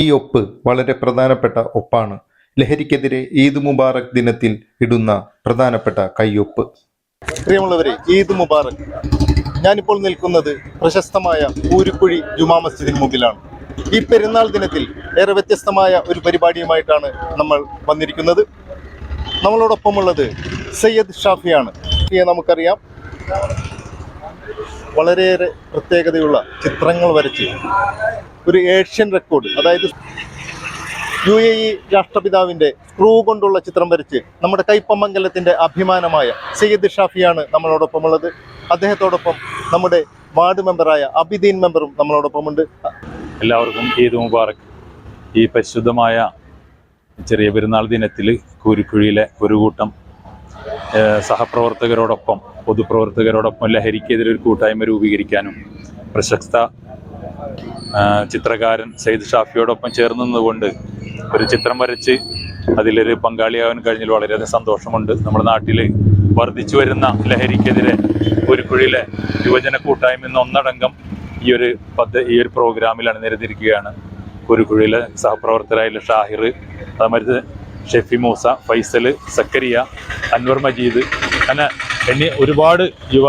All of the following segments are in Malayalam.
ഈ ഒപ്പ് വളരെ പ്രധാനപ്പെട്ട ഒപ്പാണ്. ലഹരിക്കെതിരെ ഈദ് മുബാറക് ദിനത്തിൽ ഇടുന്ന പ്രധാനപ്പെട്ട കയ്യൊപ്പ് പ്രിയമുള്ളവരെ ഈദ് മുബാറക്. ഞാനിപ്പോൾ നിൽക്കുന്നത് പ്രശസ്തമായ ഊരുക്കുഴി ജുമാ മസ്ജിദിന് മുമ്പിലാണ്. ഈ പെരുന്നാൾ ദിനത്തിൽ ഏറെ വ്യത്യസ്തമായ ഒരു പരിപാടിയുമായിട്ടാണ് നമ്മൾ വന്നിരിക്കുന്നത്. നമ്മളോടൊപ്പമുള്ളത് സയ്യദ് ഷാഫിയാണ്. ഷാഫിയെ നമുക്കറിയാം. വളരെയേറെ പ്രത്യേകതയുള്ള ചിത്രങ്ങൾ വരച്ച് ഒരു ഏഷ്യൻ റെക്കോർഡ് അതായത് യു എ ഇ രാഷ്ട്രപിതാവിന്റെ സ്ക്രൂ കൊണ്ടുള്ള ചിത്രം വരച്ച് നമ്മുടെ കൈപ്പമംഗലത്തിന്റെ അഭിമാനമായ സയ്യദ് ഷാഫിയാണ് നമ്മളോടൊപ്പമുള്ളത്. അദ്ദേഹത്തോടൊപ്പം നമ്മുടെ വാർഡ് മെമ്പറായ അബിദീൻ മെമ്പറും നമ്മളോടൊപ്പമുണ്ട്. എല്ലാവർക്കും ഈദ് മുബാറക്. ഈ പരിശുദ്ധമായ ചെറിയ പെരുന്നാൾ ദിനത്തിൽ കൂരിക്കുഴിയിലെ ഒരു കൂട്ടം സഹപ്രവർത്തകരോടൊപ്പം പൊതുപ്രവർത്തകരോടൊപ്പം ലഹരിക്കെതിരെ ഒരു കൂട്ടായ്മ രൂപീകരിക്കാനും പ്രശസ്ത ചിത്രകാരൻ സയ്യിദ് ഷാഫിയോടൊപ്പം ചേർന്ന് നിന്നുകൊണ്ട് ഒരു ചിത്രം വരച്ച് അതിലൊരു പങ്കാളിയാവാൻ കഴിഞ്ഞതിൽ വളരെയധികം സന്തോഷമുണ്ട്. നമ്മുടെ നാട്ടിൽ വർദ്ധിച്ചു വരുന്ന ലഹരിക്കെതിരെ കുരിക്കുഴിയിലെ യുവജന കൂട്ടായ്മ ഇന്ന് ഒന്നടങ്കം ഈ ഒരു പദ്ധ ഈ ഒരു പ്രോഗ്രാമിൽ അണിനിരന്നിരിക്കുകയാണ് കുരുക്കുഴിയിലെ സഹപ്രവർത്തകരായ ഷാഹിർ അതുമാതിരി ഷെഫി മൂസ ഫൈസൽ സക്കരിയ അൻവർ മജീദ് അങ്ങനെ എന്നീ ഒരുപാട് യുവ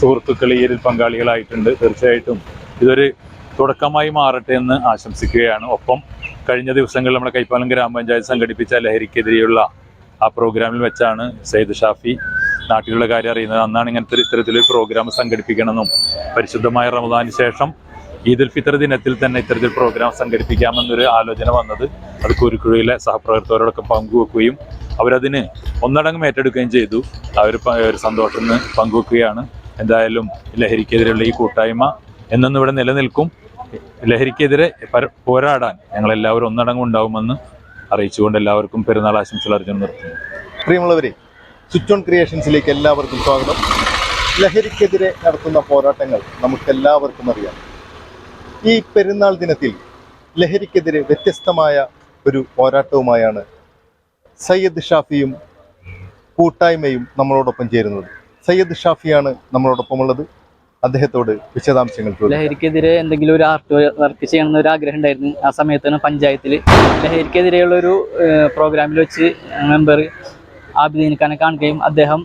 സുഹൃത്തുക്കൾ ഈ പങ്കാളികളായിട്ടുണ്ട്. തീർച്ചയായിട്ടും ഇതൊരു തുടക്കമായി മാറട്ടെ എന്ന് ആശംസിക്കുകയാണ്. ഒപ്പം കഴിഞ്ഞ ദിവസങ്ങളിൽ നമ്മുടെ കൈപ്പാലം ഗ്രാമപഞ്ചായത്ത് സംഘടിപ്പിച്ച ലഹരിക്കെതിരെയുള്ള ആ പ്രോഗ്രാമിൽ വെച്ചാണ് സയ്യിദ് ഷാഫി നാട്ടിലുള്ള കാര്യം അറിയുന്നത്. അന്നാണ് ഇങ്ങനത്തെ ഇത്തരത്തിലൊരു പ്രോഗ്രാം സംഘടിപ്പിക്കണമെന്നും പരിശുദ്ധമായ റമദാന് ശേഷം ഈദുൽ ഫിത്തർ ദിനത്തിൽ തന്നെ ഇത്തരത്തിൽ പ്രോഗ്രാം സംഘടിപ്പിക്കാമെന്നൊരു ആലോചന വന്നത് അത് കുരുക്കുഴയിലെ സഹപ്രവർത്തകരോടൊക്കെ പങ്കുവെക്കുകയും അവരതിന് ഒന്നടങ്കം ഏറ്റെടുക്കുകയും ചെയ്തു. അവർ ഒരു സന്തോഷം പങ്കുവെക്കുകയാണ്. എന്തായാലും ലഹരിക്കെതിരെയുള്ള ഈ കൂട്ടായ്മ എന്നെന്നും ഇവിടെ നിലനിൽക്കും. ലഹരിക്കെതിരെ പോരാടാൻ ഞങ്ങൾ എല്ലാവരും ഒന്നടങ്കം ഉണ്ടാവുമെന്ന് അറിയിച്ചുകൊണ്ട് എല്ലാവർക്കും പെരുന്നാൾ ആശംസകൾ അറിഞ്ഞു നിർത്തുന്നു. പ്രിയമുള്ളവരെ സ്വിച്ച് ഓൺ ക്രിയേഷൻസിലേക്ക് എല്ലാവർക്കും സ്വാഗതം. ലഹരിക്കെതിരെ നടത്തുന്ന പോരാട്ടങ്ങൾ നമുക്കെല്ലാവർക്കും അറിയാം. ഈ പെരുന്നാൾ ദിനത്തിൽ ലഹരിക്കെതിരെ വ്യത്യസ്തമായ ഒരു പോരാട്ടവുമായാണ് സയ്യദ് ഷാഫിയും കൂട്ടായ്മയും നമ്മളോടൊപ്പം ചേരുന്നത്. സയ്യദ് ഷാഫിയാണ് നമ്മളോടൊപ്പമുള്ളത്. അദ്ദേഹത്തോട് വിശദാംശങ്ങൾ ലഹരിക്കെതിരെ എന്തെങ്കിലും ഒരു ആർട്ട് വർക്ക് ചെയ്യണം എന്നൊരു ആഗ്രഹം ഉണ്ടായിരുന്നു. ആ സമയത്താണ് പഞ്ചായത്തിൽ ലഹരിക്കെതിരെയുള്ള ഒരു പ്രോഗ്രാമിൽ വെച്ച് മെമ്പർ ആബിദീൻ ഖാനെ കാണുകയും അദ്ദേഹം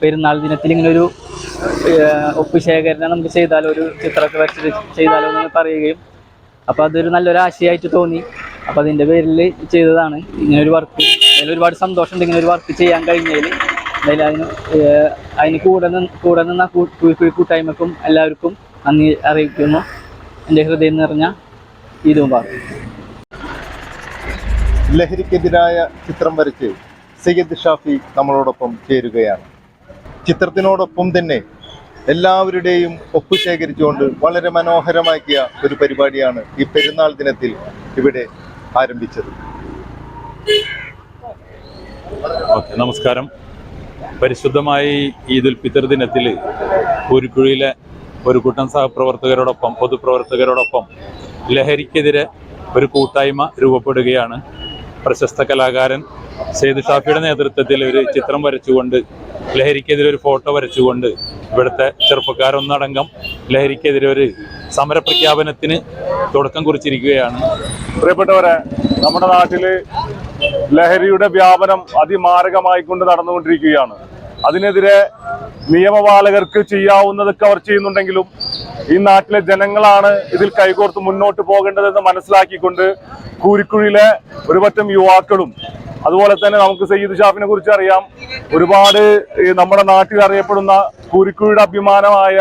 പെരുന്നാൾ ദിനത്തിൽ ഇങ്ങനെ ഒരു ഏഹ്, ഒപ്പ് ശേഖരണം നമുക്ക് ചെയ്താലോ ഒരു ചിത്രമൊക്കെ വരച്ചിട്ട് ചെയ്താലോ എന്ന് പറയുകയും അപ്പോൾ അതൊരു നല്ലൊരു ആശയമായിട്ട് തോന്നി. അപ്പോൾ അതിന്റെ പേരിൽ ചെയ്തതാണ്. ഇങ്ങനെ ഒരു വർക്ക് അതിൽ ഒരുപാട് സന്തോഷമുണ്ട് ഇങ്ങനെ ഒരു വർക്ക് ചെയ്യാൻ കഴിഞ്ഞതിൽ എന്തായാലും അതിന് ഏഹ്, അതിന് കൂടെ നിന്ന് കൂടെ നിന്ന കൂ- കൂ- കൂട്ടായ്മക്കും എല്ലാവർക്കും നന്ദി അറിയിക്കുന്നു. എന്റെ ഹൃദയം നിറഞ്ഞ ഇതും പറ ലഹരിക്കെതിരായ ചിത്രം വരച്ച് സയ്യദ് ഷാഫി നമ്മളോടൊപ്പം ചേരുകയാണ്. ചിത്രത്തിനോടൊപ്പം തന്നെ എല്ലാവരുടെയും ഒപ്പ് ശേഖരിച്ചുകൊണ്ട് വളരെ മനോഹരമാക്കിയ ഒരു പരിപാടിയാണ് ഈ പെരുന്നാൾ ദിനത്തിൽ ഇവിടെ ആരംഭിച്ചത്. ഓക്കെ നമസ്കാരം. പരിശുദ്ധമായി ഈദുൽ ഫിത്തർ ദിനത്തിൽ പൂരിക്കുഴിയിലെ ഒരു കൂട്ടം സഹപ്രവർത്തകരോടൊപ്പം പൊതുപ്രവർത്തകരോടൊപ്പം ലഹരിക്കെതിരെ ഒരു കൂട്ടായ്മ രൂപപ്പെടുകയാണ് പ്രശസ്ത കലാകാരൻ സെയ്ദ് ഷാഫിയുടെ നേതൃത്വത്തിൽ ഒരു ചിത്രം വരച്ചുകൊണ്ട് ലഹരിക്കെതിരെ ഒരു ഫോട്ടോ വരച്ചുകൊണ്ട് ഇവിടുത്തെ ചെറുപ്പക്കാരൊന്നടങ്കം ലഹരിക്കെതിരെ ഒരു സമരപ്രഖ്യാപനത്തിന് തുടക്കം കുറിച്ചിരിക്കുകയാണ്. പ്രിയപ്പെട്ടവരെ നമ്മുടെ നാട്ടിൽ ലഹരിയുടെ വ്യാപനം അതിമാരകമായിക്കൊണ്ട് നടന്നുകൊണ്ടിരിക്കുകയാണ്. അതിനെതിരെ നിയമപാലകർക്ക് ചെയ്യാവുന്നതൊക്കെ അവർ ചെയ്യുന്നുണ്ടെങ്കിലും ഈ നാട്ടിലെ ജനങ്ങളാണ് ഇതിൽ കൈകോർത്ത് മുന്നോട്ട് പോകേണ്ടതെന്ന് മനസ്സിലാക്കിക്കൊണ്ട് കൂരിക്കുഴിയിലെ ഒരുപറ്റം യുവാക്കളും അതുപോലെ തന്നെ നമുക്ക് സയ്യിദ് ഷാഫിനെ കുറിച്ച് അറിയാം. ഒരുപാട് നമ്മുടെ നാട്ടിൽ അറിയപ്പെടുന്ന കൂരിക്കുഴിയുടെ അഭിമാനമായ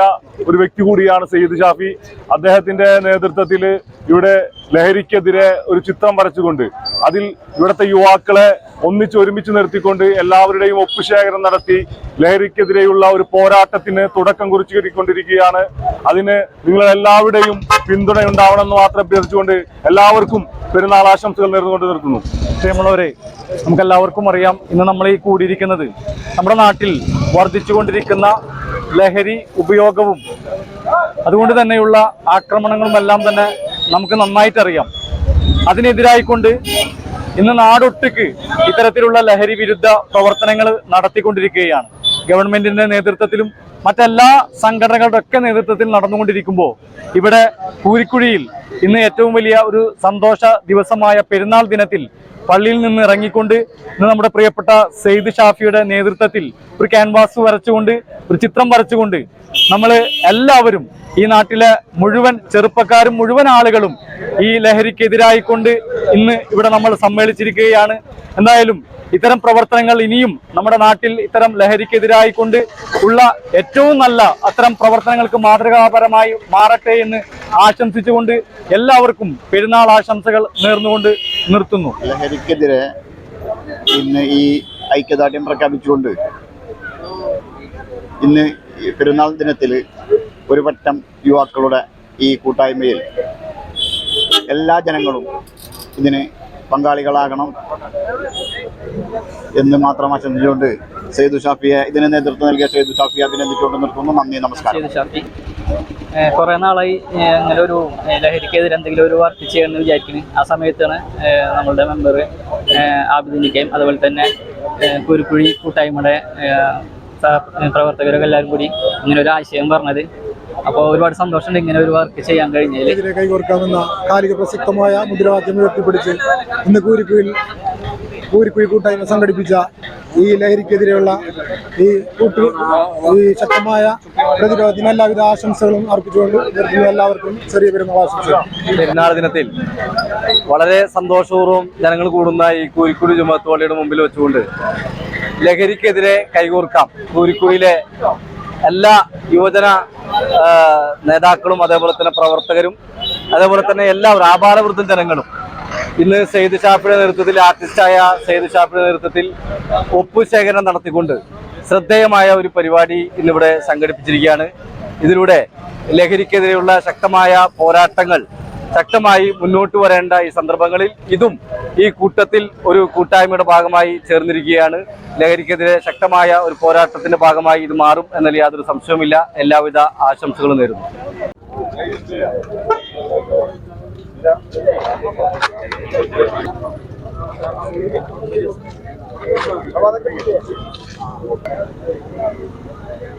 ഒരു വ്യക്തി കൂടിയാണ് സയ്യിദ് ഷാഫി. അദ്ദേഹത്തിന്റെ നേതൃത്വത്തിൽ ഇവിടെ ലഹരിക്കെതിരെ ഒരു ചിത്രം വരച്ചുകൊണ്ട് അതിൽ ഇവിടുത്തെ യുവാക്കളെ ഒന്നിച്ച് ഒരുമിച്ച് നിർത്തിക്കൊണ്ട് എല്ലാവരുടെയും ഒപ്പുശേഖരം നടത്തി ലഹരിക്കെതിരെയുള്ള ഒരു പോരാട്ടത്തിന് തുടക്കം കുറിച്ചു കുറിച്ചുകൊണ്ടിരിക്കുകയാണ് അതിന് നിങ്ങൾ പിന്തുണ ഉണ്ടാവണമെന്ന് മാത്രം അഭ്യർത്ഥിച്ചുകൊണ്ട് എല്ലാവർക്കും പെരുന്നാൾ ആശംസകൾ നേർന്നുകൊണ്ട് നിർത്തുന്നു. പ്രിയമുള്ളവരെ നമുക്കെല്ലാവർക്കും അറിയാം ഇന്ന് നമ്മൾ ഈ കൂടിയിരിക്കുന്നത് നമ്മുടെ നാട്ടിൽ വർദ്ധിച്ചുകൊണ്ടിരിക്കുന്ന ലഹരി ഉപയോഗവും അതുകൊണ്ട് തന്നെയുള്ള ആക്രമണങ്ങളും എല്ലാം തന്നെ നമുക്ക് നന്നായിട്ട് അറിയാം അതിനെതിരായിക്കൊണ്ട് ഇന്ന് നാടൊട്ടുക്ക് ഇത്തരത്തിലുള്ള ലഹരി വിരുദ്ധ പ്രവർത്തനങ്ങൾ നടത്തിക്കൊണ്ടിരിക്കുകയാണ്. ഗവൺമെന്റിന്റെ നേതൃത്വത്തിലും മറ്റെല്ലാ സംഘടനകളുടെ ഒക്കെ നേതൃത്വത്തിൽ നടന്നുകൊണ്ടിരിക്കുമ്പോൾ ഇവിടെ കൂരിക്കുഴിയിൽ ഇന്ന് ഏറ്റവും വലിയ ഒരു സന്തോഷ ദിവസമായ പെരുന്നാൾ ദിനത്തിൽ പള്ളിയിൽ നിന്ന് ഇറങ്ങിക്കൊണ്ട് ഇന്ന് നമ്മുടെ പ്രിയപ്പെട്ട സെയ്ദ് ഷാഫിയുടെ നേതൃത്വത്തിൽ ഒരു ക്യാൻവാസ് വരച്ചുകൊണ്ട് ഒരു ചിത്രം വരച്ചുകൊണ്ട് നമ്മൾ എല്ലാവരും ഈ നാട്ടിലെ മുഴുവൻ ചെറുപ്പക്കാരും മുഴുവൻ ആളുകളും ഈ ലഹരിക്കെതിരായിക്കൊണ്ട് ഇന്ന് ഇവിടെ നമ്മൾ സമ്മേളിച്ചിരിക്കുകയാണ്. എന്തായാലും ഇത്തരം പ്രവർത്തനങ്ങൾ ഇനിയും നമ്മുടെ നാട്ടിൽ ഇത്തരം ലഹരിക്കെതിരായിക്കൊണ്ട് ഉള്ള ഏറ്റവും നല്ല അത്തരം പ്രവർത്തനങ്ങൾക്ക് മാതൃകാപരമായി മാറട്ടെ എന്ന് ആശംസിച്ചുകൊണ്ട് എല്ലാവർക്കും പെരുന്നാൾ ആശംസകൾ നേർന്നുകൊണ്ട് നിർത്തുന്നു. ലഹരിക്കെതിരെ ഇന്ന് ഈ ഐക്യദാർഢ്യം പ്രഖ്യാപിച്ചുകൊണ്ട് ഇന്ന് പെരുന്നാൾ ദിനത്തിൽ ഒരു പറ്റം യുവാക്കളുടെ ഈ കൂട്ടായ്മയിൽ എല്ലാ ജനങ്ങളും ഇതിന് പങ്കാളികളാകണം എന്ന് മാത്രം ആശംസിച്ചുകൊണ്ട് സെയ്ദു ഷാഫിയെ ഇതിന് നേതൃത്വം നൽകിയ സെയ്ദു ഷാഫിയെ അഭിനന്ദിച്ചുകൊണ്ട് നിർത്തുന്നു. നന്ദി നമസ്കാരം. കുറെ നാളായി അങ്ങനെ ഒരു ലഹരിക്കെതിരെ എന്തെങ്കിലും ഒരു വർക്ക് ചെയ്യണമെന്ന് വിചാരിക്കുന്നു. ആ സമയത്താണ് നമ്മളുടെ മെമ്പർ ആബിദിനിക്കയും അതുപോലെ തന്നെ കുരുക്കുഴി കൂട്ടായ്മയുടെ പ്രവർത്തകരൊക്കെ എല്ലാവരും കൂടി ഇങ്ങനെ ഒരു ആശയം പറഞ്ഞത്. അപ്പോൾ ഒരുപാട് സന്തോഷമുണ്ട് ഇങ്ങനെ ഒരു വർക്ക് ചെയ്യാൻ കഴിഞ്ഞതിൽ എതിരെ കൈകോർക്കാമെന്ന കാലിക പ്രസക്തമായ മുദ്രാവാക്യം ഉയർത്തിപ്പിടിച്ച് ഇന്ന് കൂരിക്കുയിൽ കൂരിക്കുഴി കൂട്ടായ്മ സംഘടിപ്പിച്ച ഈ ലഹരിക്കെതിരെയുള്ള ഈ കൂട്ടു ഈ ശക്തമായ പ്രതിരോധത്തിന് എല്ലാവിധ ആശംസകളും അർപ്പിച്ചുകൊണ്ട് എല്ലാവർക്കും ചെറിയ പെരുന്നാൾ ആശംസകൾ. പെരുന്നാൾ ദിനത്തിൽ വളരെ സന്തോഷപൂർവം ജനങ്ങൾ കൂടുന്ന ഈ കൂരിക്കുഴി ജുമാത്ത് പള്ളിയുടെ മുമ്പിൽ വെച്ചുകൊണ്ട് ലഹരിക്കെതിരെ കൈകോർക്കാം. കൂരിക്കുടിയിലെ എല്ലാ യുവജന നേതാക്കളും അതേപോലെ തന്നെ പ്രവർത്തകരും അതേപോലെ തന്നെ എല്ലാവരും ആപാലവൃദ്ധം ജനങ്ങളും ഇന്ന് സെയ്ദ് ഷാഫിയുടെ നേതൃത്വത്തിൽ ആർട്ടിസ്റ്റായ സെയ്ദ് ഷാഫിയുടെ നേതൃത്വത്തിൽ ഒപ്പു ശേഖരണം നടത്തിക്കൊണ്ട് ശ്രദ്ധേയമായ ഒരു പരിപാടി ഇന്നിവിടെ സംഘടിപ്പിച്ചിരിക്കുകയാണ്. ഇതിലൂടെ ലഹരിക്കെതിരെയുള്ള ശക്തമായ പോരാട്ടങ്ങൾ ശക്തമായി മുന്നോട്ട് വരേണ്ട ഈ സന്ദർഭങ്ങളിൽ ഇതും ഈ കൂട്ടത്തിൽ ഒരു കൂട്ടായ്മയുടെ ഭാഗമായി ചേർന്നിരിക്കുകയാണ്. ലഹരിക്കെതിരെ ശക്തമായ ഒരു പോരാട്ടത്തിന്റെ ഭാഗമായി ഇത് മാറും എന്നതിൽ യാതൊരു സംശയവുമില്ല. എല്ലാവിധ ആശംസകളും നേരുന്നു.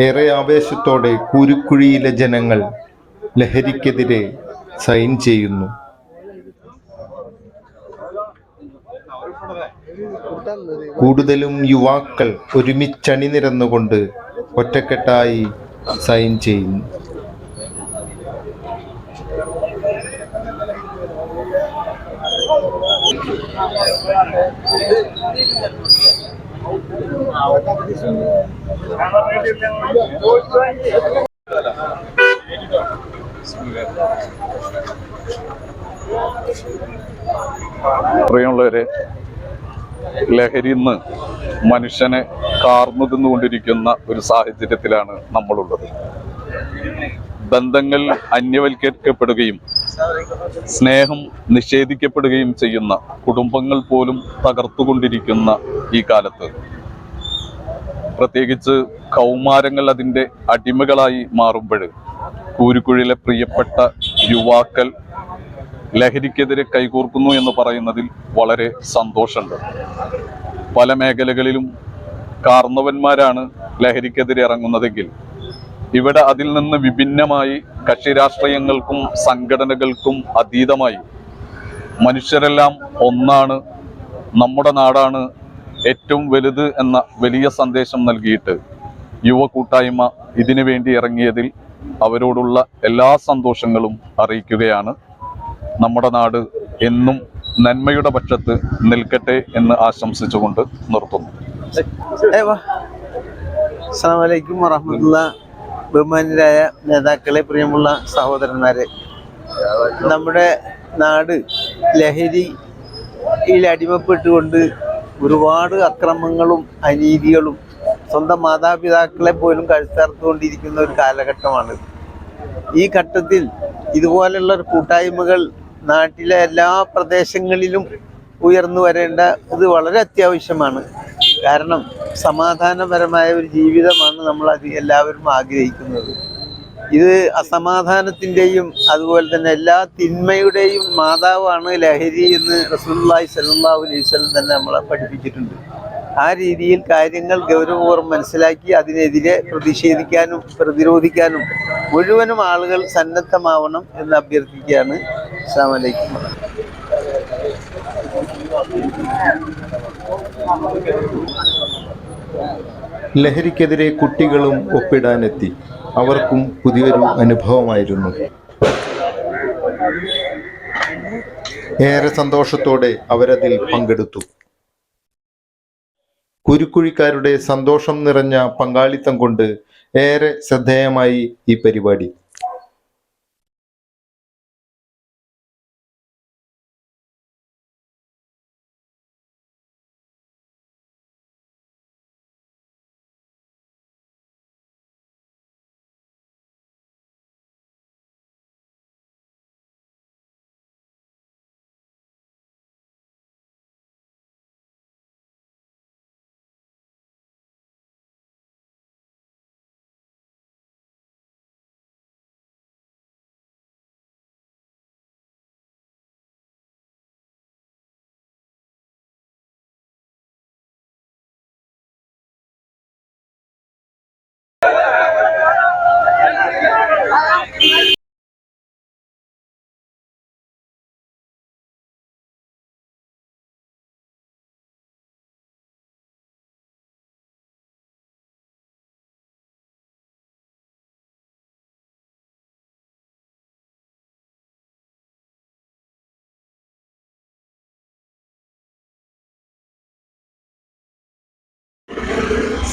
ഏറെ ആവേശത്തോടെ കുരുക്കുഴിയിലെ ജനങ്ങൾ ലഹരിക്കെതിരെ സൈൻ ചെയ്യുന്നു. കൂടുതലും യുവാക്കൾ ഒരുമിച്ചണിനിരന്നുകൊണ്ട് ഒറ്റക്കെട്ടായി സൈൻ ചെയ്യുന്നു പ്രിയമുള്ളവരെ ലഹരി ഇന്ന് മനുഷ്യനെ കാർന്നു തിന്നുകൊണ്ടിരിക്കുന്ന ഒരു സാഹചര്യത്തിലാണ് നമ്മളുള്ളത്. ബന്ധങ്ങൾ അന്യവൽക്കരിക്കപ്പെടുകയും സ്നേഹം നിഷേധിക്കപ്പെടുകയും ചെയ്യുന്ന കുടുംബങ്ങൾ പോലും തകർത്തുകൊണ്ടിരിക്കുന്ന ഈ കാലത്ത് പ്രത്യേകിച്ച് കൗമാരങ്ങൾ അതിന്റെ അടിമകളായി മാറുമ്പോൾ കൂരുക്കുഴിലെ പ്രിയപ്പെട്ട യുവാക്കൾ ലഹരിക്കെതിരെ കൈകോർക്കുന്നു എന്ന് പറയുന്നതിൽ വളരെ സന്തോഷമുണ്ട്. പല മേഖലകളിലും കാർന്നവന്മാരാണ് ലഹരിക്കെതിരെ ഇറങ്ങുന്നതെങ്കിൽ ഇവിടെ അതിൽ നിന്ന് വിഭിന്നമായി കക്ഷി രാഷ്ട്രീയങ്ങൾക്കും സംഘടനകൾക്കും അതീതമായി മനുഷ്യരെല്ലാം ഒന്നാണ് നമ്മുടെ നാടാണ് ഏറ്റവും വലുത് എന്ന വലിയ സന്ദേശം നൽകിയിട്ട് യുവ കൂട്ടായ്മ ഇതിനു വേണ്ടി ഇറങ്ങിയതിൽ അവരോടുള്ള എല്ലാ സന്തോഷങ്ങളും അറിയിക്കുകയാണ്. നമ്മുടെ നാട് എന്നും നന്മയുടെ പക്ഷത്ത് നിൽക്കട്ടെ എന്ന് ആശംസിച്ചുകൊണ്ട് നിർത്തുന്നു. അസ്സാമലൈക്കും വറഹമുല്ല ബഹുമാനരായ നേതാക്കളെ പ്രിയമുള്ള സഹോദരന്മാരെ. നമ്മുടെ നാട് ലഹരിയിൽ അടിമപ്പെട്ടുകൊണ്ട് ഒരുപാട് അക്രമങ്ങളും അനീതികളും സ്വന്തം മാതാപിതാക്കളെ പോലും കഴുത്തറുത്തുകൊണ്ടിരിക്കുന്ന ഒരു കാലഘട്ടമാണ്. ഈ ഘട്ടത്തിൽ ഇതുപോലുള്ള കൂട്ടായ്മകൾ നാട്ടിലെ എല്ലാ പ്രദേശങ്ങളിലും ഉയർന്നു വരേണ്ട ഇത് വളരെ അത്യാവശ്യമാണ്. കാരണം സമാധാനപരമായ ഒരു ജീവിതമാണ് നമ്മൾ അത് എല്ലാവരും ആഗ്രഹിക്കുന്നത്. ഇത് അസമാധാനത്തിന്റെയും അതുപോലെ തന്നെ എല്ലാ തിന്മയുടെയും മാതാവാണ് ലഹരി എന്ന് റസൂലുള്ളാഹി സല്ലാ അലൈഹി തന്നെ നമ്മളെ പഠിപ്പിച്ചിട്ടുണ്ട്. ആ രീതിയിൽ കാര്യങ്ങൾ ഗൗരവപൂർവം മനസ്സിലാക്കി അതിനെതിരെ പ്രതിഷേധിക്കാനും പ്രതിരോധിക്കാനും മുഴുവനും ആളുകൾ സന്നദ്ധമാവണം എന്ന് അഭ്യർത്ഥിക്കുകയാണ്. അസ്സാം ലഹരിക്കെതിരെ കുട്ടികളും ഒപ്പിടാനെത്തി. അവർക്കും പുതിയൊരു അനുഭവമായിരുന്നു. ഏറെ സന്തോഷത്തോടെ അവരതിൽ പങ്കെടുത്തു. കുരുക്കുഴിക്കാരുടെ സന്തോഷം നിറഞ്ഞ പങ്കാളിത്തം കൊണ്ട് ഏറെ ശ്രദ്ധേയമായി ഈ പരിപാടി.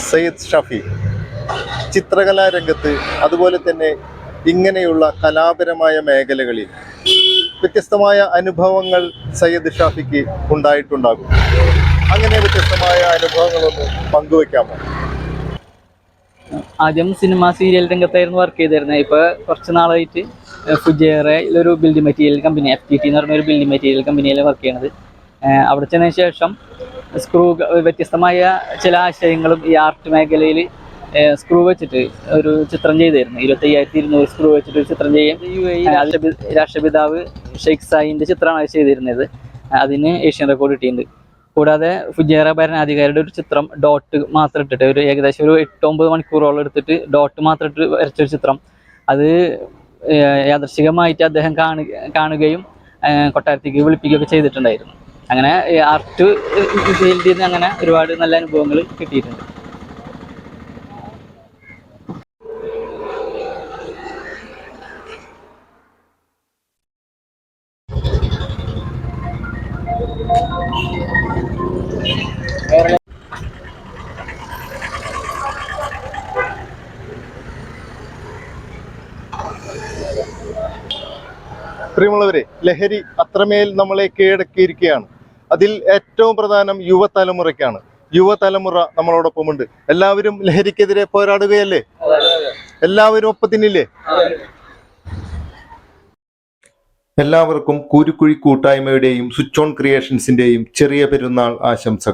സയ്യിദ് ഷഫി. ചിത്രകലാ രംഗത്ത് അതുപോലെ തന്നെ ഇങ്ങനെയുള്ള കലാപരമായ മേഖലകളിൽ വ്യത്യസ്തമായ അനുഭവങ്ങൾ സയ്യിദ് ഷാഫിക്ക് ഉണ്ടായിട്ടുണ്ടാകും. അങ്ങനെ വ്യത്യസ്തമായ അനുഭവങ്ങളൊന്ന് പങ്കുവെക്കാമോ? ആദ്യം സിനിമ സീരിയൽ രംഗത്തായിരുന്നു വർക്ക് ചെയ്തിരുന്നത്. ഇപ്പോൾ കുറച്ച് നാളായിട്ട് ഫുജേറയിലൊരു building material company F T T എന്ന് പറഞ്ഞ ഒരു ബിൽഡിംഗ് മെറ്റീരിയൽ കമ്പനിയിൽ വർക്ക് ചെയ്യണത്. അവിടെ ചെന്നതിന് ശേഷം സ്ക്രൂ വ്യത്യസ്തമായ ചില ആശയങ്ങളും ഈ ആർട്ട് മേഖലയിൽ സ്ക്രൂ വെച്ചിട്ട് ഒരു ചിത്രം ചെയ്തിരുന്നു. ഇരുപത്തയ്യായിരത്തി ഇരുന്നൂറ് സ്ക്രൂ വെച്ചിട്ട് ഒരു ചിത്രം ചെയ്യും. യു എ രാഷ്ട്രപിതാവ് ഷെയ്ഖ് സായിന്റെ ചിത്രമാണ് ചെയ്തിരുന്നത്. അതിന് ഏഷ്യൻ റെക്കോർഡ് കിട്ടിയിട്ടുണ്ട്. കൂടാതെ ഫുജേറ ഭരണാധികാരിയുടെ ഒരു ചിത്രം ഡോട്ട് മാത്രം ഇട്ടിട്ട് ഒരു ഏകദേശം ഒരു എട്ട് ഒമ്പത് മണിക്കൂറോളം എടുത്തിട്ട് ഡോട്ട് മാത്രം ഇട്ട് വരച്ചൊരു ചിത്രം. അത് യാദർശികമായിട്ട് അദ്ദേഹം കാണു കാണുകയും കൊട്ടാരത്തേക്ക് വിളിപ്പിക്കുകയൊക്കെ ചെയ്തിട്ടുണ്ടായിരുന്നു. അങ്ങനെ ആർട്ട് ഫീൽഡിൽ നിന്ന് അങ്ങനെ ഒരുപാട് നല്ല അനുഭവങ്ങൾ കിട്ടിയിട്ടുണ്ട്. പ്രിയമുള്ളവരെ ലഹരി അത്രമേൽ നമ്മളെ കീഴടക്കിയിരിക്കുകയാണ്. അതിൽ ഏറ്റവും പ്രധാനം യുവതലമുറയ്ക്കാണ്. യുവതലമുറ നമ്മളോടൊപ്പമുണ്ട്. എല്ലാവരും ലഹരിക്കെതിരെ പോരാടുകയല്ലേ? എല്ലാവരും ഒപ്പത്തിനില്ലേ? എല്ലാവർക്കും കൂരുക്കുഴി കൂട്ടായ്മയുടെയും സ്വിച്ച് ഓൺ ക്രിയേഷൻസിന്റെയും ചെറിയ പെരുന്നാൾ ആശംസകൾ.